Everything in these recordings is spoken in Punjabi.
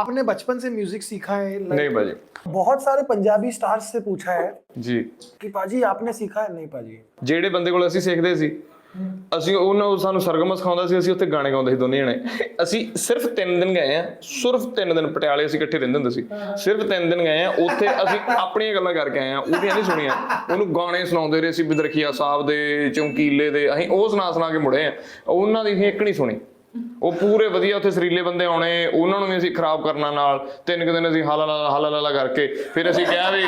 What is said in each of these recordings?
आपने बचपन से म्यूजिक सीखा है like, नहीं भाजी बहुत सारे पंजाबी स्टार्स से पूछा है ਜੀ कि पाजी आपने सीखा है नहीं पाजी ਜਿਹੜੇ ਬੰਦੇ ਕੋਲ ਅਸੀਂ ਸਿੱਖਦੇ ਸੀ ਅਸੀਂ ਉਹਨਾਂ ਉਹ ਸਾਨੂੰ ਸਰਗਮ ਸਿਖਾਉਂਦਾ ਸੀ ਅਸੀਂ ਉੱਥੇ ਗਾਣੇ ਗਾਉਂਦੇ ਸੀ ਦੋਨੇ ਜਣੇ ਅਸੀਂ ਸਿਰਫ 3 ਦਿਨ ਗਏ ਆ ਸਿਰਫ 3 ਦਿਨ ਪਟਿਆਲੇ ਅਸੀਂ ਇਕੱਠੇ ਰਹਿੰਦੇ ਹੁੰਦੇ ਸੀ ਸਿਰਫ 3 ਦਿਨ ਗਏ ਆ ਉੱਥੇ ਅਸੀਂ ਆਪਣੀਆਂ ਗੱਲਾਂ ਕਰਕੇ ਆਏ ਆ ਉਹਦੀਆਂ ਨਹੀਂ ਸੁਣੀਆਂ ਉਹਨੂੰ ਗਾਣੇ ਸੁਣਾਉਂਦੇ ਰਹੇ ਸੀ ਬਿਦਰਖੀਆ ਸਾਹਿਬ ਦੇ ਚੌਂਕੀਲੇ ਦੇ ਅਸੀਂ ਉਹ ਸੁਣਾ ਸੁਣਾ ਕੇ ਮੁੜੇ ਆ ਉਹਨਾਂ ਦੀ ਅਸੀਂ ਇੱਕ ਨਹੀਂ ਸੁਣੀ ਉਹ ਪੂਰੇ ਵਧੀਆ ਉੱਥੇ ਸਰੀਲੇ ਬੰਦੇ ਆਉਣੇ, ਉਹਨਾਂ ਨੂੰ ਵੀ ਅਸੀਂ ਖਰਾਬ ਕਰਨਾ ਨਾਲ, ਤਿੰਨ ਕੁ ਦਿਨ ਅਸੀਂ ਹਾਲਾ ਲਾ ਕਰਕੇ, ਫਿਰ ਅਸੀਂ ਕਿਹਾ ਵੀ,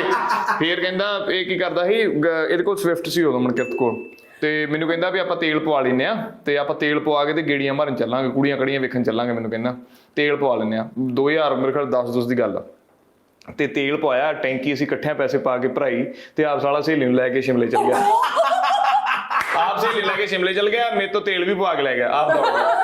ਫਿਰ ਕਹਿੰਦਾ ਇਹ ਕੀ ਕਰਦਾ ਸੀ ਇਹਦੇ ਕੋਲ ਸਵਿਫਟ ਸੀ ਉਦੋਂ ਮਨਕਿਰਤ ਕੋਲ, ਤੇ ਮੈਨੂੰ ਕਹਿੰਦਾ ਵੀ ਆਪਾਂ ਤੇਲ ਪਵਾ ਲੈਨੇ ਆ ਤੇ ਆਪਾਂ ਤੇਲ ਪਵਾ ਕੇ ਤੇ ਗੇੜੀਆਂ ਮਾਰਨ ਚੱਲਾਂਗੇ, ਕੁੜੀਆਂ ਕੜੀਆਂ ਵੇਖਣ ਚੱਲਾਂਗੇ ਮੈਨੂੰ ਕਹਿੰਦਾ, ਤੇਲ ਪਵਾ ਲੈਨੇ ਆ 2000 ਮੇਰੇ ਖਿਆਲ 10 10 ਦੀ ਗੱਲ ਆ। ਤੇ ਤੇਲ ਪਵਾਇਆ, ਟੈਂਕੀ ਅਸੀਂ ਇਕੱਠਿਆਂ ਪੈਸੇ ਪਾ ਕੇ ਭਰਾਈ, ਤੇ ਆਪ ਸਾਲਾ ਸਹੇਲੀ ਨੂੰ ਲੈ ਕੇ ਸ਼ਿਮਲੇ ਚੱਲ ਗਿਆ। ਆਪ ਸਹੇਲੀ ਲੈ ਕੇ ਸ਼ਿਮਲੇ ਚੱਲ ਗਿਆ, ਮੇਰੇ ਤੋਂ ਤੇਲ ਵੀ ਪਵਾ ਕੇ ਲੈ ਗਿਆ, ਆਪ ਦੌੜ ਗਿਆ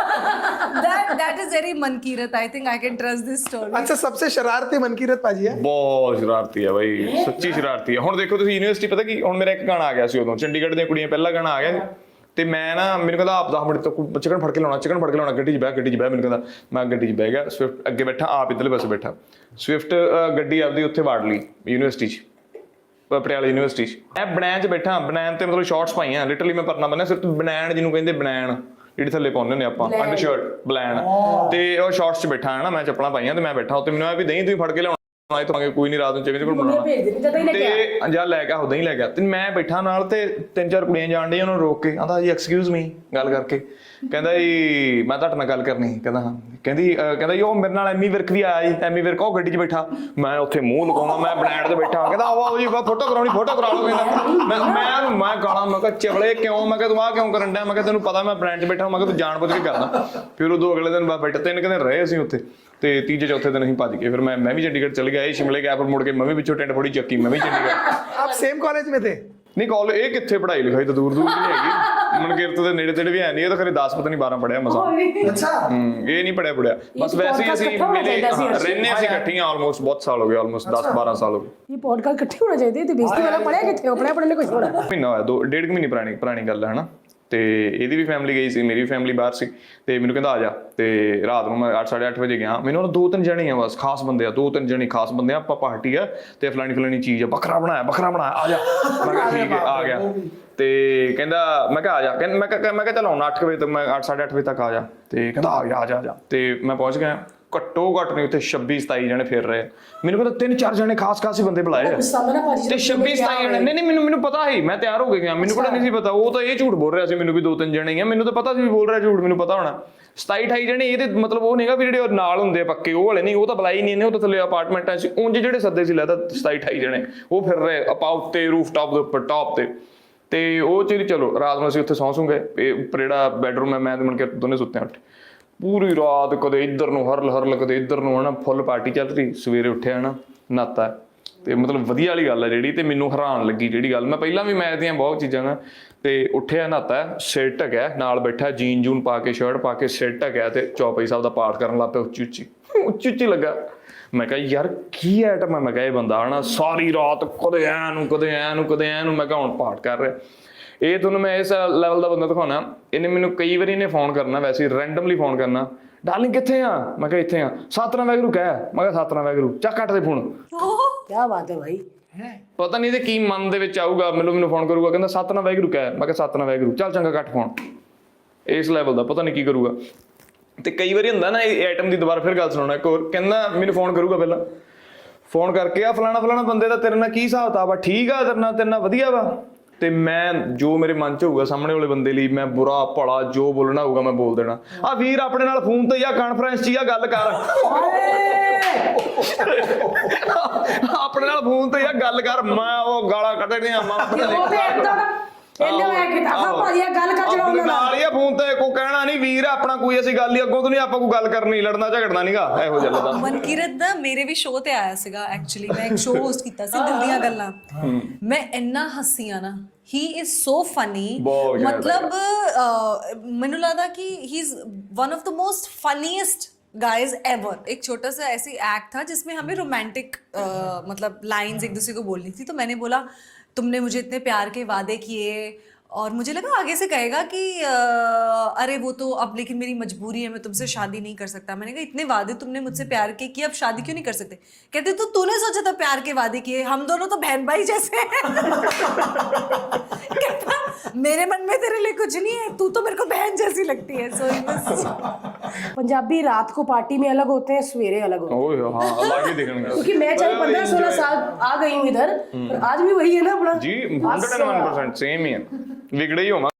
that that is very mankirat i think i can trust this story अच्छा सबसे शरारती मनकीरत पाजी है ਬਹੁਤ ਸ਼ਰਾਰਤੀ ਹੈ ਬਾਈ ਸੱਚੀ ਸ਼ਰਾਰਤੀ ਹੈ ਹੁਣ ਦੇਖੋ ਤੁਸੀਂ ਯੂਨੀਵਰਸਿਟੀ ਪਤਾ ਕੀ ਹੁਣ ਮੇਰਾ ਇੱਕ ਗਾਣਾ ਆ ਗਿਆ ਸੀ ਉਦੋਂ ਚੰਡੀਗੜ੍ਹ ਦੀਆਂ ਕੁੜੀਆਂ ਪਹਿਲਾ ਗਾਣਾ ਆ ਗਿਆ ਸੀ ਤੇ ਮੈਂ ਨਾ ਮੈਨੂੰ ਕਹਿੰਦਾ ਆਪ 10 ਮਿੰਟ ਤੱਕ ਚਿਕਨ ਫੜ ਕੇ ਲਾਉਣਾ ਚਿਕਨ ਫੜ ਕੇ ਲਾਉਣਾ ਗੱਡੀ 'ਚ ਬਹਿ ਗੱਡੀ 'ਚ ਬਹਿ ਮੈਨੂੰ ਕਹਿੰਦਾ ਮੈਂ ਗੱਡੀ 'ਚ ਬਹਿ ਗਿਆ ਸਵਿਫਟ ਅੱਗੇ ਬੈਠਾ ਆਪ ਇੱਧਰਲੇ ਪਾਸੇ ਬੈਠਾ ਸਵਿਫਟ ਗੱਡੀ ਆਪਦੀ ਉੱਥੇ ਵਾੜ ਲਈ ਯੂਨੀਵਰਸਿਟੀ 'ਚ ਪ- ਪਟਿਆਲਾ ਯੂਨੀਵਰਸਿਟੀ 'ਚ ਮੈਂ ਬਨੈਣ 'ਚ ਬੈਠਾ ਬਨੈਣ ਤੇ ਮਤਲਬ ਸ਼ਾਰਟਸ ਪਾਈਆਂ ਲਿਟਰਲੀ ਮੈਂ ਪਰਨਾ ਬੰਨਿਆ ਸਿਰਫ ਬਨੈਣ ਜਿਹਨੂੰ ਕਹਿੰਦੇ ਬਨੈਣ ਜਿਹੜੀ ਥੱਲੇ ਪਾਉਂਦੇ ਨੇ ਆਪਾਂ ਅੰਡਰ ਸ਼ਰਟ ਬਲੈਣ ਤੇ ਉਹ ਸ਼ਾਰਟਸ 'ਚ ਬੈਠਾ ਹੈ ਨਾ ਮੈਂ ਚੱਪਲਾਂ ਪਾਈਆਂ ਤੇ ਮੈਂ ਬੈਠਾ ਉੱਤੇ ਮੈਨੂੰ ਆ ਵੀ ਦਹੀਂ ਤੁਸੀਂ ਫੜ ਕੇ ਲਿਆਉਣਾ ਇਹ ਤੋਂ ਕੋਈ ਨਹੀਂ ਰਾਤ ਨੂੰ ਚੇਵੇਂ ਕੋਲ ਬਣਾਉਣਾ ਹੀ ਤੇ ਜਾਂ ਲੈ ਕੇ ਆਹੋ ਦਹੀਂ ਲੈ ਗਿਆ ਤੇ ਮੈਂ ਬੈਠਾ ਨਾਲ ਤੇ ਤਿੰਨ ਚਾਰ ਕੁੜੀਆਂ ਜਾਣ ਡੀਆਂ ਉਹਨੂੰ ਰੋਕ ਕੇ ਆਂਦਾ ਜੀ ਐਕਸਕਿਊਜ਼ ਮੀ ਗੱਲ ਕਰਕੇ। ਕਹਿੰਦਾ ਜੀ ਮੈਂ ਤੁਹਾਡੇ ਨਾਲ ਗੱਲ ਕਰਨੀ। ਕਹਿੰਦਾ ਹਾਂ। ਕਹਿੰਦੀ ਕਹਿੰਦਾ ਜੀ ਉਹ ਮੇਰੇ ਨਾਲ ਐਮੀ ਵਿਰਕ ਵੀ ਆਇਆ ਜੀ ਐਮੀ ਵਿਰਕ ਉਹ ਗੱਡੀ 'ਚ ਬੈਠਾ। ਮੈਂ ਉੱਥੇ ਮੂੰਹ ਲਗਾਉਣਾ ਮੈਂ ਬਲੈਂਡ ਤੇ ਬੈਠਾ। ਕਹਿੰਦਾ ਆਓ ਆਓ ਜੀ ਫੋਟੋ ਕਰਾਉਣੀ ਫੋਟੋ ਕਰਾ ਲਓ ਕਹਿੰਦਾ। ਮੈਂ ਮੈਂ ਮੈਂ ਗਾਲਾਂ ਮੈਂ ਕਿਹਾ ਚਵਲੇ ਕਿਉਂ ਮੈਂ ਕਿਹਾ ਤੂੰ ਆਹ ਕਿਉਂ ਕਰਨ ਡਿਆ ਮੈਂ ਕਿਹਾ ਤੈਨੂੰ ਪਤਾ ਮੈਂ ਬਲੈਂਡ 'ਚ ਬੈਠਾ ਮੈਂ ਕਿਹਾ ਤੂੰ ਜਾਣ ਬੁੱਝ ਕੇ ਕਰਦਾ ਫਿਰ ਉਹ ਦੋ ਅਗਲੇ ਦਿਨ ਬਾਅਦ ਬੈਠੇ ਤਿੰਨ ਕੁ ਦਿਨ ਰਹੇ ਅਸੀਂ ਉੱਥੇ ਤੇ ਤੀਜੇ ਚੌਥੇ ਦਿਨ ਅਸੀਂ ਭੱਜ ਗਏ ਫਿਰ ਮੈਂ ਮੈਂ ਵੀ ਚੰਡੀਗੜ੍ਹ ਚਲ ਗਿਆ ਇਹ ਸ਼ਿਮਲੇ ਗਿਆ ਫਿਰ ਮੁੜ ਕੇ ਮੈਂ ਵੀ ਪਿੱਛੋਂ ਟੈਂਟ ਫੋੜੀ ਚੱਕੀ ਮੈਂ ਵੀ ਚੰਡੀਗੜ੍ਹ आप सेम कॉलेज में थे ਨਹੀਂ ਕਾਲ ਇਹ ਕਿੱਥੇ ਪੜ੍ਹਾਈ ਲਿਖਾਈ ਤਾਂ ਦੂਰ ਦੂਰ ਨਹੀਂ ਹੈਗੀ। ਮਨਕੀਰਤ ਦੇ ਨੇੜੇ ਤੇੜੇ ਵੀ ਹੈ ਨਹੀਂ ਇਹ ਤਾਂ ਖਰੇ 10 ਪਤਾ ਨਹੀਂ 12 ਪੜਿਆ ਮਸਾ। ਅੱਛਾ। ਇਹ ਨਹੀਂ ਪੜਿਆ। ਪੜਿਆ ਬਸ ਵੈਸੇ ਹੀ ਅਸੀਂ ਮਿਲੇ ਰਹਿੰਨੇ ਅਸੀਂ। ਇਕੱਠੀਆਂ ਆਲਮੋਸਟ ਬਹੁਤ ਸਾਲ ਹੋ ਗਏ ਆਲਮੋਸਟ 10 12 ਸਾਲ ਹੋ ਗਏ। ਇਹ ਪੋਡਕਾਸਟ ਇਕੱਠੇ ਹੋਣਾ ਚਾਹੀਦੀ ਤੇ ਬੇਇੱਜ਼ਤੀ ਵਾਲਾ ਪੜਿਆ ਕਿੱਥੇ ਆਪਣੇ ਆਪਣੇ ਨੇ ਕੁਝ ਹੋਣਾ ਮਹੀਨਾ ਹੋਇਆ ਦੋ ਡੇਢ ਮਹੀਨੇ ਪੁਰਾਣੀ ਪੁਰਾਣੀ ਗੱਲ ਹੈ ਹਨਾ? ਤੇ ਇਹਦੀ ਵੀ ਫੈਮਿਲੀ ਗਈ ਸੀ, ਮੇਰੀ ਵੀ ਫੈਮਿਲੀ ਬਾਹਰ ਸੀ, ਤੇ ਮੈਨੂੰ ਕਹਿੰਦਾ ਆ ਜਾ, ਤੇ ਰਾਤ ਨੂੰ ਮੈਂ 8:30 ਵਜੇ ਗਿਆ। ਮੈਨੂੰ ਉਹ ਦੋ ਤਿੰਨ ਜਣੇ ਆ ਬਸ, ਖਾਸ ਬੰਦੇ ਆ, ਦੋ ਤਿੰਨ ਜਣੇ ਖਾਸ ਬੰਦੇ ਆ, ਆਪਾਂ ਪਾਰਟੀ ਆ, ਤੇ ਫਲਾਣੀ ਫਲਾਣੀ ਚੀਜ਼ ਆ, ਬੱਕਰਾ ਬਣਾਇਆ ਬੱਕਰਾ ਬਣਾਇਆ, ਆ ਜਾ। ਮੈਂ ਕਿਹਾ ਠੀਕ ਹੈ ਆ ਗਿਆ। ਤੇ ਕਹਿੰਦਾ, ਮੈਂ ਕਿਹਾ ਆ ਜਾ, ਕਹਿੰਦਾ, ਮੈਂ ਕਿਹਾ ਮੈਂ ਕਿਹਾ ਚਲ ਹੁਣ 8 ਵਜੇ ਤੱਕ, ਮੈਂ 8:30 ਵਜੇ ਤੱਕ ਆ ਜਾ। ਤੇ ਕਹਿੰਦਾ ਆ ਜਾ ਆ ਜਾ ਆ ਜਾ। ਤੇ ਮੈਂ ਪਹੁੰਚ ਗਿਆ। ਘੱਟੋ ਘੱਟ ਨਹੀਂ ਉੱਥੇ 26 27 ਜਣੇ ਫਿਰ ਰਹੇ ਮੈਨੂੰ ਕਹਿੰਦਾ ਤਿੰਨ ਚਾਰ ਜਣੇ ਖਾਸ ਖਾਸ ਹੀ ਬੰਦੇ ਬੁਲਾਏ ਆ। ਭਾਜੀ ਤੇ 26 27 ਜਣੇ ਨਹੀਂ ਨਹੀਂ ਮੈਨੂੰ ਮੈਨੂੰ ਪਤਾ ਸੀ ਮੈਂ ਤਿਆਰ ਹੋ ਕੇ ਗਿਆ। ਮੈਨੂੰ ਕਿਹੜਾ ਨਹੀਂ ਸੀ ਪਤਾ। ਉਹ ਤਾਂ ਇਹ ਝੂਠ ਬੋਲ ਰਿਹਾ ਸੀ ਮੈਨੂੰ ਵੀ ਦੋ ਤਿੰਨ ਜਣੇ ਹੀ ਆ। ਮੈਨੂੰ ਤਾਂ ਪਤਾ ਸੀ ਵੀ ਬੋਲ ਰਿਹਾ ਝੂਠ ਮੈਨੂੰ ਪਤਾ ਹੋਣਾ। 27 28 ਜਣੇ ਇਹਦੇ ਮਤਲਬ ਉਹ ਨਹੀਂਗਾ ਵੀ ਜਿਹੜੇ ਉਹ ਨਾਲ ਹੁੰਦੇ ਆ ਪੱਕੇ ਉਹ ਵਾਲੇ ਨਹੀਂ ਉਹ ਤਾਂ ਬੁਲਾਈ ਨਹੀਂ ਨੇ ਉਹ ਤਾਂ ਥੱਲੇ ਅਪਾਰਟਮੈਂਟਾਂ 'ਚ ਉਂਝ ਜਿਹੜੇ ਸੱਦੇ ਸੀ ਲੈਦਾ 27 28 ਜਣੇ। ਉਹ ਫਿਰ ਰਹੇ ਆਪਾਂ ਉੱਤੇ ਰੂਫ ਟਾਪ ਦੇ ਉੱਪਰ ਟਾਪ ਤੇ। ਤੇ ਉਹ ਚੀਜ਼ ਚਲੋ ਰਾਤ ਨੂੰ ਅਸੀਂ ਉੱਥੇ ਸੌਂ ਸੂਗੇ ਇਹ ਉੱਪਰ ਜਿਹੜਾ ਬੈਡਰੂਮ ਹੈ ਮੈਂ ਤੇ ਕੇ ਦੋਨੇ ਸੁੱਤੇ ਹਾਂ ਉੱਠੇ। ਪੂਰੀ ਰਾਤ ਕਦੇ ਇੱਧਰ ਨੂੰ ਹਰਲ ਹਰਲ, ਕਦੇ ਇੱਧਰ ਨੂੰ ਹਨਾ ਫੁੱਲ ਪਾਰਟੀ ਚੱਲ ਰਹੀ, ਸਵੇਰੇ ਉੱਠਿਆ ਨਾ ਨਾਤਾ। ਤੇ ਮਤਲਬ ਵਧੀਆ ਵਾਲੀ ਗੱਲ ਹੈ ਜਿਹੜੀ, ਤੇ ਮੈਨੂੰ ਹੈਰਾਨ ਲੱਗੀ ਜਿਹੜੀ ਗੱਲ। ਮੈਂ ਪਹਿਲਾਂ ਵੀ ਮੈਚ ਦੀਆਂ ਬਹੁਤ ਚੀਜ਼ਾਂ ਨਾ, ਤੇ ਉੱਠਿਆ, ਨਾਤਾ, ਸਿਰ ਢਕਿਆ, ਨਾਲ ਬੈਠਾ, ਜੀਨ ਜੂਨ ਪਾ ਕੇ ਸ਼ਰਟ ਪਾ ਕੇ, ਸਿਰ ਢਕਿਆ ਤੇ ਚੌਪਈ ਸਾਹਿਬ ਦਾ ਪਾਠ ਕਰਨ ਲੱਗ ਪਿਆ ਉੱਚੀ ਉੱਚੀ। ਉੱਚੀ ਉੱਚੀ ਲੱਗਾ। ਮੈਂ ਕਿਹਾ, ਯਾਰ, ਕੀ ਐਟਮ ਹੈ ਮੈਂ ਕਿਹਾ, ਇਹ ਬੰਦਾ ਹਨਾ, ਸਾਰੀ ਰਾਤ ਕਦੇ ਐ ਨੂੰ, ਕਦੇ ਐ ਨੂੰ, ਕਦੇ ਐ ਨੂੰ। ਮੈਂ ਕਿਹਾ, ਹੁਣ ਪਾਠ ਕਰ ਰਿਹਾ। ਇਹ ਤੁਹਾਨੂੰ ਮੈਂ ਇਸ ਲੈਵਲ ਦਾ ਬੰਦਾ ਦਿਖਾਉਣਾ। ਇਹਨੇ ਮੈਨੂੰ ਕਈ ਵਾਰੀ ਇਹਨੇ ਫੋਨ ਕਰਨਾ ਵੈਸੇ ਰੈਂਡਮਲੀ ਫੋਨ ਕਰਨਾ। ਡਾਰਲਿੰਗ ਕਿੱਥੇ ਆ? ਮੈਂ ਕਿਹਾ ਇੱਥੇ ਆ। ਸਤਨਾਮ ਵੈਗਰੂ ਕਹਿ। ਮੈਂ ਕਿਹਾ ਸਤਨਾਮ ਵੈਗਰੂ ਚੱਕ ਕੱਟ ਦੇ ਫੋਨ ਕੀ ਬਾਤ ਹੈ ਭਾਈ ਪਤਾ ਨਹੀਂ ਇਹਦੇ ਕੀ ਮਨ ਦੇ ਵਿੱਚ ਆਊਗਾ ਮੈਨੂੰ ਮੈਨੂੰ ਫੋਨ ਕਰੂਗਾ। ਕਹਿੰਦਾ ਸਤਨਾਮ ਵੈਗਰੂ ਕਹਿ। ਮੈਂ ਕਿਹਾ ਸਤਨਾਮ ਵੈਗਰੂ ਚੱਲ ਚੰਗਾ ਕੱਟ ਫੋਨ ਇਸ ਲੈਵਲ ਦਾ ਪਤਾ ਨਹੀਂ ਕੀ ਕਰੂਗਾ। ਤੇ ਕਈ ਵਾਰੀ ਹੁੰਦਾ ਨਾ ਇਹ ਆਈਟਮ ਦੀ ਦੁਬਾਰਾ ਫਿਰ ਗੱਲ ਸੁਣਾਉਣਾ। ਇੱਕ ਹੋਰ ਕਹਿੰਦਾ ਮੈਨੂੰ ਫੋਨ ਕਰੂਗਾ ਪਹਿਲਾਂ। ਫੋਨ ਕਰਕੇ ਆ ਫਲਾਣਾ ਫਲਾਣਾ ਬੰਦੇ ਦਾ ਤੇਰੇ ਨਾਲ ਕੀ ਹਿਸਾਬ ਆ? ਠੀਕ ਆ ਤੇਰੇ ਨਾਲ ਤੇਰੇ ਨਾਲ ਵਧੀਆ ਵਾ। ਤੇ ਮੈਂ ਜੋ ਮੇਰੇ ਮਨ ਚ ਹੋਊਗਾ ਸਾਹਮਣੇ ਵਾਲੇ ਬੰਦੇ ਲਈ ਮੈਂ ਬੁਰਾ ਭਲਾ ਜੋ ਬੋਲਣਾ ਹੋਊਗਾ ਮੈਂ ਬੋਲ ਦੇਣਾ। ਆ ਵੀਰ ਆਪਣੇ ਨਾਲ ਫੋਨ ਤੇ ਜਾਂ ਕਾਨਫਰੰਸ 'ਚ ਜਾਂ ਗੱਲ ਕਰ। ਆਪਣੇ ਨਾਲ ਫੋਨ ਤੇ ਜਾਂ ਗੱਲ ਕਰ ਮੈਂ ਉਹ ਗਾਲਾਂ ਕੱਢਣੀਆਂ ਮੈਂ ਆਪਣੇ ਉਹ ਤੇ ਇਦਾਂ ਇਹਨੇ ਭਾਜੀ ਗੱਲ ਕਰ ਚਲਾਉਣ ਨਾਲ। ਹੀ ਆ ਫੋਨ ਤੇ ਕੋ ਨਹੀਂ ਵੀਰ ਆਪਣਾ ਕੋਈ ਅਸੀਂ ਗੱਲ ਹੀ ਅੱਗੋਂ ਤੋਂ ਨਹੀਂ ਆਪਾਂ ਕੋਈ ਗੱਲ ਕਰਨੀ ਲੜਨਾ ਝਗੜਨਾ ਨਹੀਂਗਾ ਇਹੋ ਜਿਹਾ ਲੱਗਦਾ ਮਨਕੀਰਤ ਦਾ ਮੇਰੇ ਵੀ ਸ਼ੋਅ ਤੇ ਆਇਆ ਸੀਗਾ ਐਕਚੁਅਲੀ ਮੈਂ ਇੱਕ ਸ਼ੋਅ ਹੋਸਟ ਕੀਤਾ ਸੀ ਦਿਲ ਦੀਆਂ ਗੱਲਾਂ ਮੈਂ ਇੰਨਾ ਹੱਸੀ ਆ ਨਾ ਹੀ ਇਜ਼ ਸੋ ਫਨੀ ਬਹੁਤ ਜ਼ਿਆਦਾ। ਮਤਲਬ ਅਹ, ਮੈਨੂੰ ਲੱਗਦਾ ਕਿ he is one of the most funniest guys ever एक छोटा सा ऐसी एक्ट था जिसमें हमें रोमांटिक मतलब लाइंस एक दूसरे को बोलनी थी तो मैंने बोला तुमने मुझे इतने प्यार के वादे किए और मुझे लगा आगे से कहेगा कि आ, अरे वो तो अब लेकिन मेरी मजबूरी है मैं तुमसे शादी नहीं कर सकता। मैंने कहा इतने वादे तुमने मुझसे प्यार के किए अब शादी क्यों नहीं कर सकते? कहते तो तूने सोचा था प्यार के वादे किए हम दोनों तो बहन भाई जैसे हैं। मेरे मन में तेरे लिए कुछ नहीं है तू तो मेरे को बहन जैसी लगती है सो पंजाबी रात को पार्टी में अलग होते हैं सवेरे अलग होते हैं। क्योंकि मैं चाहे पंद्रह सोलह साल आ गई हूँ इधर आज भी वही है ना अपना। ਵਿਗੜੇ ਹੀ ਹੋਵਾਂ।